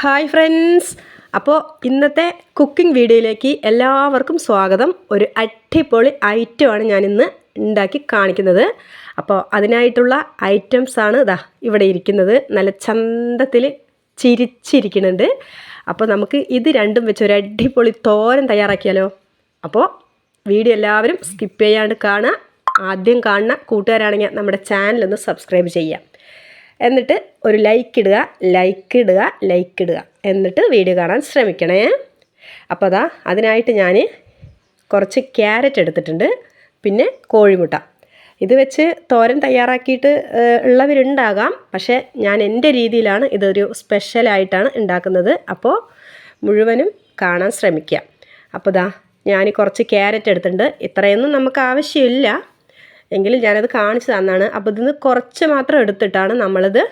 Hi friends അപ്പോൾ ഇന്നത്തെ cooking വീഡിയോയിലേക്ക് എല്ലാവർക്കും സ്വാഗതം. ഒരു അടിപൊളി ഐറ്റമാണ് ഞാൻ ഇന്ന് ഉണ്ടാക്കി കാണിക്കുന്നത്. അപ്പോൾ അതിനായിട്ടുള്ള ഐറ്റംസാണ് ഇതാ ഇവിടെ ഇരിക്കുന്നത്. നല്ല ചന്തത്തിൽ ചിരിച്ചിരിക്കുന്നുണ്ട്. അപ്പോൾ നമുക്ക് ഇത് രണ്ടും വെച്ച് ഒരു അടിപൊളി തോരൻ തയ്യാറാക്കിയാലോ? അപ്പോൾ വീഡിയോ എല്ലാവരും സ്കിപ്പ് ചെയ്യാണ്ട് കാണുക. ആദ്യം കാണുന്ന കൂട്ടുകാരാണെങ്കിൽ നമ്മുടെ ചാനലൊന്ന് സബ്സ്ക്രൈബ് ചെയ്യാം എന്നിട്ട് ഒരു ലൈക്ക് ഇടുക ലൈക്ക് ഇടുക ലൈക്ക് ഇടുക. എന്നിട്ട് വീഡിയോ കാണാൻ ശ്രമിക്കണേ. അപ്പോൾ അതാ അതിനായിട്ട് ഞാൻ കുറച്ച് ക്യാരറ്റ് എടുത്തിട്ടുണ്ട്. പിന്നെ കോഴിമുട്ട. ഇത് വെച്ച് തോരൻ തയ്യാറാക്കിയിട്ട് ഉള്ളവരുണ്ടാകാം. പക്ഷേ ഞാൻ എന്റെ രീതിയിലാണ് ഇതൊരു സ്പെഷ്യലായിട്ടാണ് ഉണ്ടാക്കുന്നത്. അപ്പോൾ മുഴുവനും കാണാൻ ശ്രമിക്കുക അപ്പോൾ ദാ ഞാൻ കുറച്ച് ക്യാരറ്റ് എടുത്തിട്ടുണ്ട്. ഇത്രയൊന്നും നമുക്ക് ആവശ്യമില്ല. എങ്കിലും ഞാനത് കാണിച്ചു തന്നാണ്. അപ്പോൾ ഇതിന്ന് കുറച്ച് മാത്രം എടുത്തിട്ടാണ് നമ്മളിത്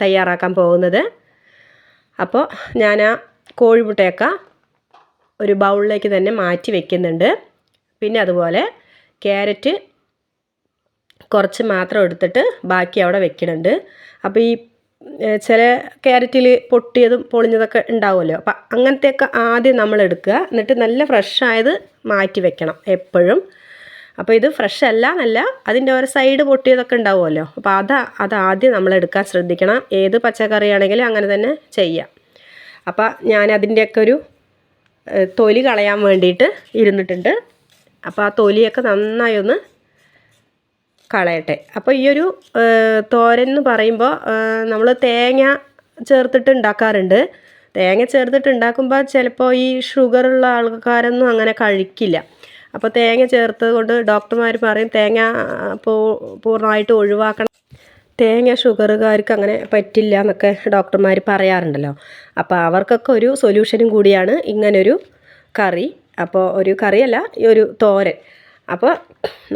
തയ്യാറാക്കാൻ പോകുന്നത്. അപ്പോൾ ഞാൻ ആ കോഴിമുട്ടയൊക്കെ ഒരു ബൗളിലേക്ക് തന്നെ മാറ്റി വെക്കുന്നുണ്ട്. പിന്നെ അതുപോലെ ക്യാരറ്റ് കുറച്ച് മാത്രം എടുത്തിട്ട് ബാക്കി അവിടെ വെക്കുന്നുണ്ട്. അപ്പോൾ ഈ ചില ക്യാരറ്റിൽ പൊട്ടിയതും പൊളിഞ്ഞതൊക്കെ ഉണ്ടാവുമല്ലോ. അപ്പം അങ്ങനത്തെയൊക്കെ ആദ്യം നമ്മൾ എടുക്കുക. എന്നിട്ട് നല്ല ഫ്രഷ് ആയത് മാറ്റി വെക്കണം എപ്പോഴും. അപ്പോൾ ഇത് ഫ്രഷ് അല്ല എന്നല്ല അതിന്റെ ഓരോ സൈഡ് പൊട്ടിയതൊക്കെ ഉണ്ടാവുമല്ലോ. അപ്പോൾ അത് അത് ആദ്യം നമ്മൾ എടുക്കാൻ ശ്രദ്ധിക്കണം. ഏത് പച്ചക്കറിയാണെങ്കിലും അങ്ങനെ തന്നെ ചെയ്യാം. അപ്പോൾ ഞാൻ അതിന്റെയൊക്കെ ഒരു തൊലി കളയാൻ വേണ്ടിയിട്ട് ഇരുന്നിട്ടുണ്ട്. അപ്പോൾ ആ തൊലിയൊക്കെ നന്നായി ഒന്ന് കളയട്ടെ. അപ്പോൾ ഈ ഒരു തോരൻ എന്ന് പറയുമ്പോൾ നമ്മൾ തേങ്ങ ചേർത്തിട്ട് ഉണ്ടാക്കാറുണ്ട്. തേങ്ങ ചേർത്തിട്ട് ഉണ്ടാക്കുമ്പോൾ ചിലപ്പോൾ ഈ ഷുഗറുള്ള ആൾക്കാരൊന്നും അങ്ങനെ കഴിക്കില്ല. അപ്പോൾ തേങ്ങ ചേർത്തത് കൊണ്ട് ഡോക്ടർമാർ പറയും തേങ്ങ പൂർണമായിട്ട് ഒഴിവാക്കണം. തേങ്ങ ഷുഗറുകാർക്ക് അങ്ങനെ പറ്റില്ല എന്നൊക്കെ ഡോക്ടർമാർ പറയാറുണ്ടല്ലോ. അപ്പോൾ അവർക്കൊക്കെ ഒരു സൊല്യൂഷനും കൂടിയാണ് ഇങ്ങനൊരു കറി. അപ്പോൾ ഒരു കറിയല്ല ഈ ഒരു തോരൻ. അപ്പോൾ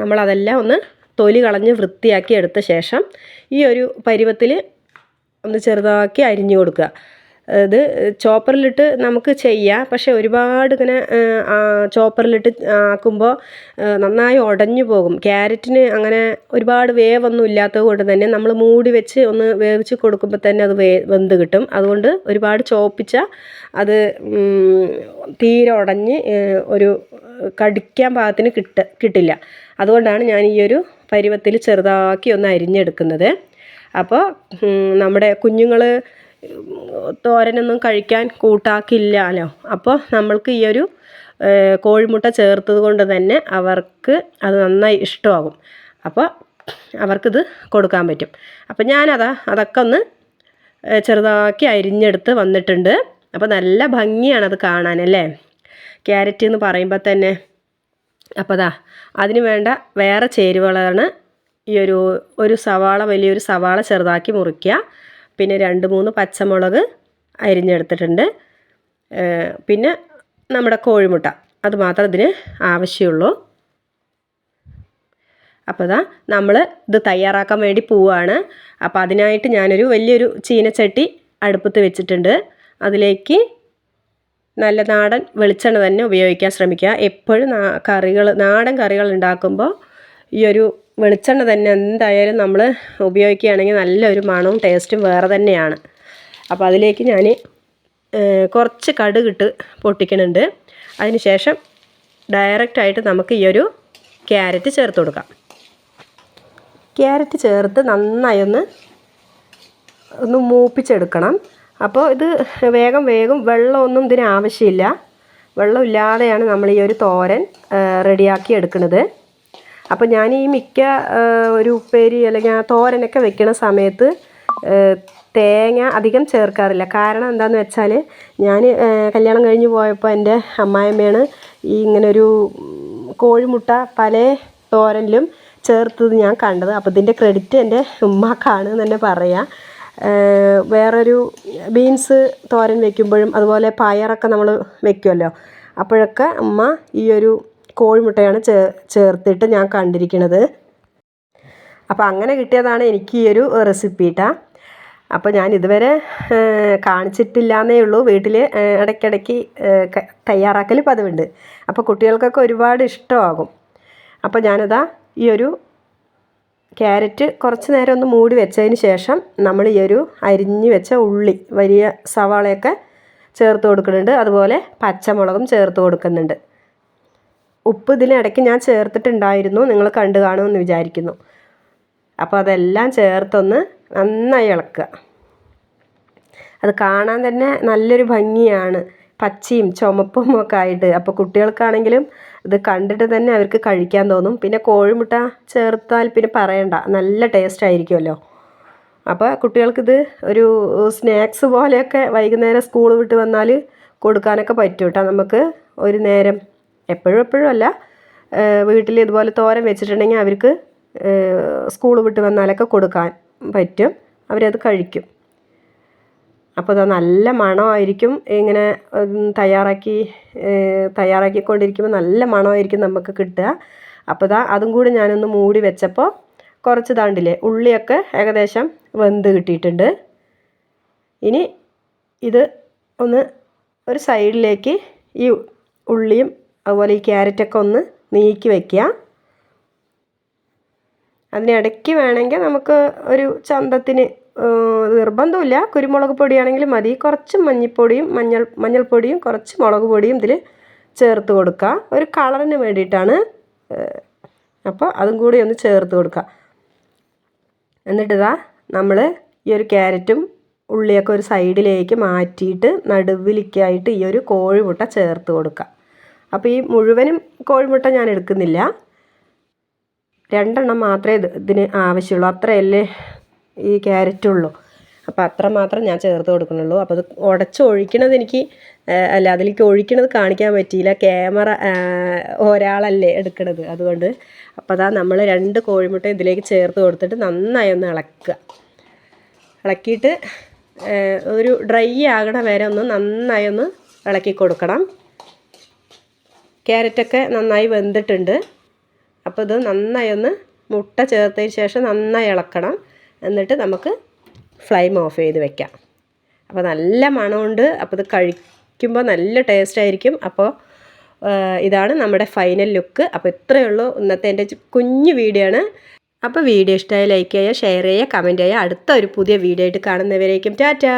നമ്മളതെല്ലാം ഒന്ന് തൊലി കളഞ്ഞ് വൃത്തിയാക്കി എടുത്ത ശേഷം ഈ ഒരു പരുവത്തിൽ ഒന്ന് ചെറുതാക്കി അരിഞ്ഞു കൊടുക്കുക. ഇത് ചോപ്പറിലിട്ട് നമുക്ക് ചെയ്യാം. പക്ഷേ ഒരുപാട് ഇങ്ങനെ ചോപ്പറിലിട്ട് ആക്കുമ്പോൾ നന്നായി ഉടഞ്ഞു പോകും. ക്യാരറ്റിന് അങ്ങനെ ഒരുപാട് വേവൊന്നും ഇല്ലാത്തത് കൊണ്ട് തന്നെ നമ്മൾ മൂടി വെച്ച് ഒന്ന് വേവിച്ച് കൊടുക്കുമ്പോൾ തന്നെ അത് വേ വെന്ത് കിട്ടും. അതുകൊണ്ട് ഒരുപാട് ചോപ്പിച്ചാൽ അത് തീരെ ഉടഞ്ഞ് ഒരു കടിക്കാൻ പാകത്തിന് കിട്ട കിട്ടില്ല. അതുകൊണ്ടാണ് ഞാൻ ഈ ഒരു പരുവത്തിൽ ചെറുതാക്കി ഒന്ന് അരിഞ്ഞെടുക്കുന്നത്. അപ്പോൾ നമ്മുടെ കുഞ്ഞുങ്ങൾ തോരനൊന്നും കഴിക്കാൻ കൂട്ടാക്കില്ലല്ലോ. അപ്പോൾ നമ്മൾക്ക് ഈ ഒരു കോഴിമുട്ട ചേർത്തത് കൊണ്ട് തന്നെ അവർക്ക് അത് നന്നായി ഇഷ്ടമാകും. അപ്പോൾ അവർക്കിത് കൊടുക്കാൻ പറ്റും. അപ്പോൾ ഞാനതാ അതൊക്കെ ഒന്ന് ചെറുതാക്കി അരിഞ്ഞെടുത്ത് വന്നിട്ടുണ്ട്. അപ്പോൾ നല്ല ഭംഗിയാണത് കാണാനല്ലേ ക്യാരറ്റ് എന്ന് പറയുമ്പോൾ തന്നെ. അപ്പോൾ അതാ അതിന് വേണ്ട വേറെ ചേരുവകളാണ് ഈ ഒരു ഒരു സവാള വലിയൊരു സവാള ചെറുതാക്കി മുറിക്കുക. പിന്നെ രണ്ട് മൂന്ന് പച്ചമുളക് അരിഞ്ഞെടുത്തിട്ടുണ്ട്. പിന്നെ നമ്മുടെ കോഴിമുട്ട. അത് മാത്രം ഇതിന് ആവശ്യമുള്ളൂ. അപ്പോൾ ഇതാ നമ്മൾ ഇത് തയ്യാറാക്കാൻ വേണ്ടി പോവുകയാണ് അപ്പോൾ അതിനായിട്ട് ഞാനൊരു വലിയൊരു ചീനച്ചട്ടി അടുപ്പത്ത് വെച്ചിട്ടുണ്ട്. അതിലേക്ക് നല്ല നാടൻ വെളിച്ചെണ്ണ തന്നെ ഉപയോഗിക്കാൻ ശ്രമിക്കുക. എപ്പോഴും കറികൾ നാടൻ കറികൾ ഉണ്ടാക്കുമ്പോൾ ഈ ഒരു വെളിച്ചെണ്ണ തന്നെ എന്തായാലും നമ്മൾ ഉപയോഗിക്കുകയാണെങ്കിൽ നല്ലൊരു മണവും ടേസ്റ്റും വേറെ തന്നെയാണ്. അപ്പോൾ അതിലേക്ക് ഞാൻ കുറച്ച് കടുകിട്ട് അതിന് ശേഷം ഡയറക്റ്റായിട്ട് നമുക്ക് ഈ ഒരു ക്യാരറ്റ് ചേർത്ത് കൊടുക്കാം. ക്യാരറ്റ് ചേർത്ത് നന്നായി ഒന്ന് ഒന്ന് മൂപ്പിച്ചെടുക്കണം. അപ്പോൾ ഇത് വേഗം വേഗം വെള്ളമൊന്നും ഇതിന് ആവശ്യമില്ല. വെള്ളമില്ലാതെയാണ് നമ്മൾ ഈ ഒരു തോരൻ റെഡിയാക്കി എടുക്കുന്നത്. അപ്പോൾ ഞാൻ ഈ മിക്ക ഒരു ഉപ്പേരി അല്ലെങ്കിൽ തോരനൊക്കെ വെക്കുന്ന സമയത്ത് തേങ്ങ അധികം ചേർക്കാറില്ല. കാരണം എന്താണെന്ന് വെച്ചാൽ ഞാൻ കല്യാണം കഴിഞ്ഞ് പോയപ്പോൾ എന്റെ അമ്മായിമ്മയാണ് ഈ ഇങ്ങനൊരു കോഴിമുട്ട പല തോരനിലും ചേർത്തത് ഞാൻ കണ്ടത്. അപ്പോൾ ഇതിന്റെ ക്രെഡിറ്റ് എന്റെ ഉമ്മാക്കാണ് എന്ന് തന്നെ പറയാം. വേറൊരു ബീൻസ് തോരൻ വെക്കുമ്പോഴും അതുപോലെ പയറൊക്കെ നമ്മൾ വെക്കുമല്ലോ അപ്പോഴൊക്കെ അമ്മ ഈ ഒരു കോഴിമുട്ടയാണ് ചേ ചേർത്തിട്ട് ഞാൻ കണ്ടിരിക്കുന്നത് അപ്പോൾ അങ്ങനെ കിട്ടിയതാണ് എനിക്ക് ഈ ഒരു റെസിപ്പി അപ്പോൾ ഞാൻ ഇതുവരെ കാണിച്ചിട്ടില്ല എന്നേ ഉള്ളൂ. വീട്ടിൽ ഇടയ്ക്കിടയ്ക്ക് തയ്യാറാക്കൽ പതിവുണ്ട് അപ്പോൾ കുട്ടികൾക്കൊക്കെ ഒരുപാട് ഇഷ്ടമാകും. അപ്പോൾ ഞാനിതാ ഈ ഒരു ക്യാരറ്റ് കുറച്ച് നേരം ഒന്ന് മൂടി വെച്ചതിന് ശേഷം നമ്മൾ ഈ ഒരു അരിഞ്ഞു വെച്ച ഉള്ളി വലിയ സവാളയൊക്കെ ചേർത്ത് കൊടുക്കുന്നുണ്ട്. അതുപോലെ പച്ചമുളകും ചേർത്ത് കൊടുക്കുന്നുണ്ട്. ഉപ്പ് ഇതിനിടയ്ക്ക് ഞാൻ ചേർത്തിട്ടുണ്ടായിരുന്നു. നിങ്ങൾ കണ്ടു കാണുമെന്ന് വിചാരിക്കുന്നു. അപ്പോൾ അതെല്ലാം ചേർത്തൊന്ന് നന്നായി ഇളക്കുക. അത് കാണാൻ തന്നെ നല്ലൊരു ഭംഗിയാണ്. പച്ചയും ചുമപ്പും ഒക്കെ ആയിട്ട്. അപ്പോൾ കുട്ടികൾക്കാണെങ്കിലും ഇത് കണ്ടിട്ട് തന്നെ അവർക്ക് കഴിക്കാൻ തോന്നും. പിന്നെ കോഴിമുട്ട ചേർത്താൽ പിന്നെ പറയണ്ട. നല്ല ടേസ്റ്റ് ആയിരിക്കുമല്ലോ. അപ്പോൾ കുട്ടികൾക്കിത് ഒരു സ്നാക്സ് പോലെയൊക്കെ വൈകുന്നേരം സ്കൂൾ വിട്ട് വന്നാൽ കൊടുക്കാനൊക്കെ പറ്റും കേട്ടോ. നമുക്ക് ഒരു നേരം എപ്പോഴും എപ്പോഴും അല്ല. വീട്ടിൽ ഇതുപോലെ തോരം വെച്ചിട്ടുണ്ടെങ്കിൽ അവർക്ക് സ്കൂൾ വിട്ട് വന്നാലൊക്കെ കൊടുക്കാൻ പറ്റും. അവരത് കഴിക്കും. അപ്പോൾ അത് നല്ല മണമായിരിക്കും. ഇങ്ങനെ തയ്യാറാക്കി തയ്യാറാക്കിക്കൊണ്ടിരിക്കുമ്പോൾ നല്ല മണമായിരിക്കും നമുക്ക് കിട്ടുക. അപ്പോൾ ഇതാ അതും കൂടി ഞാനൊന്ന് മൂടി വെച്ചപ്പോൾ കുറച്ച് താണ്ടില്ലേ ഉള്ളിയൊക്കെ ഏകദേശം വെന്ത് കിട്ടിയിട്ടുണ്ട്. ഇനി ഇത് ഒന്ന് ഒരു സൈഡിലേക്ക് ഈ ഉള്ളിയും അതുപോലെ ഈ ക്യാരറ്റൊക്കെ ഒന്ന് നീക്കി വയ്ക്കുക അതിനിടയ്ക്ക് വേണമെങ്കിൽ നമുക്ക് ഒരു ചന്തത്തിന് നിർബന്ധമില്ല. കുരുമുളക് പൊടിയാണെങ്കിലും മതി. കുറച്ച് മഞ്ഞൾപ്പൊടിയും മഞ്ഞൾ മഞ്ഞൾപ്പൊടിയും കുറച്ച് മുളക് പൊടിയും ഇതിൽ ചേർത്ത് കൊടുക്കുക. ഒരു കളറിന് വേണ്ടിയിട്ടാണ് അപ്പോൾ അതും കൂടി ഒന്ന് ചേർത്ത് കൊടുക്കുക. എന്നിട്ടിതാ നമ്മൾ ഈ ഒരു ക്യാരറ്റും ഉള്ളിയൊക്കെ ഒരു സൈഡിലേക്ക് മാറ്റിയിട്ട് നടുവിലേക്കായിട്ട് ഈ ഒരു കോഴിമുട്ട ചേർത്ത് കൊടുക്കുക. അപ്പോൾ ഈ മുഴുവനും കോഴിമുട്ട ഞാൻ എടുക്കുന്നില്ല. രണ്ടെണ്ണം മാത്രമേ ഇതിന് ആവശ്യമുള്ളൂ. അത്രയല്ലേ ഈ ക്യാരറ്റുള്ളൂ അപ്പോൾ അത്ര മാത്രം ഞാൻ ചേർത്ത് കൊടുക്കുന്നുള്ളൂ. അപ്പോൾ അത് ഉടച്ച് ഒഴിക്കണത് എനിക്ക് അല്ല അതിലേക്ക് ഒഴിക്കണത് കാണിക്കാൻ പറ്റിയില്ല. ക്യാമറ ഒരാളല്ലേ എടുക്കണത് അതുകൊണ്ട്. അപ്പോൾ അതാ നമ്മൾ രണ്ട് കോഴിമുട്ട ഇതിലേക്ക് ചേർത്ത് കൊടുത്തിട്ട് നന്നായി ഒന്ന് ഇളക്കുക. ഇളക്കിയിട്ട് ഒരു ഡ്രൈ ആകണ വരെ ഒന്ന് നന്നായി ഒന്ന് ഇളക്കി കൊടുക്കണം. ക്യാരറ്റൊക്കെ നന്നായി വെന്തിട്ടുണ്ട്. അപ്പോൾ ഇത് നന്നായി ഒന്ന് മുട്ട ചേർത്തതിന് ശേഷം നന്നായി ഇളക്കണം. എന്നിട്ട് നമുക്ക് ഫ്ലെയിം ഓഫ് ചെയ്ത് വെക്കാം. അപ്പോൾ നല്ല മണമുണ്ട്. അപ്പോൾ ഇത് കഴിക്കുമ്പോൾ നല്ല ടേസ്റ്റ് ആയിരിക്കും. അപ്പോൾ ഇതാണ് നമ്മുടെ ഫൈനൽ ലുക്ക് അപ്പോൾ ഇത്രയേ ഉള്ളൂ ഇന്നത്തെ എന്റെ കുഞ്ഞു വീഡിയോ ആണ്. അപ്പോൾ വീഡിയോ ഇഷ്ടമായി ലൈക്ക് ചെയ്യുക ഷെയർ ചെയ്യുക കമന്റ് ചെയ്യുക അടുത്ത ഒരു പുതിയ വീഡിയോ ആയിട്ട് കാണുന്നവരേക്കും ടാറ്റാ!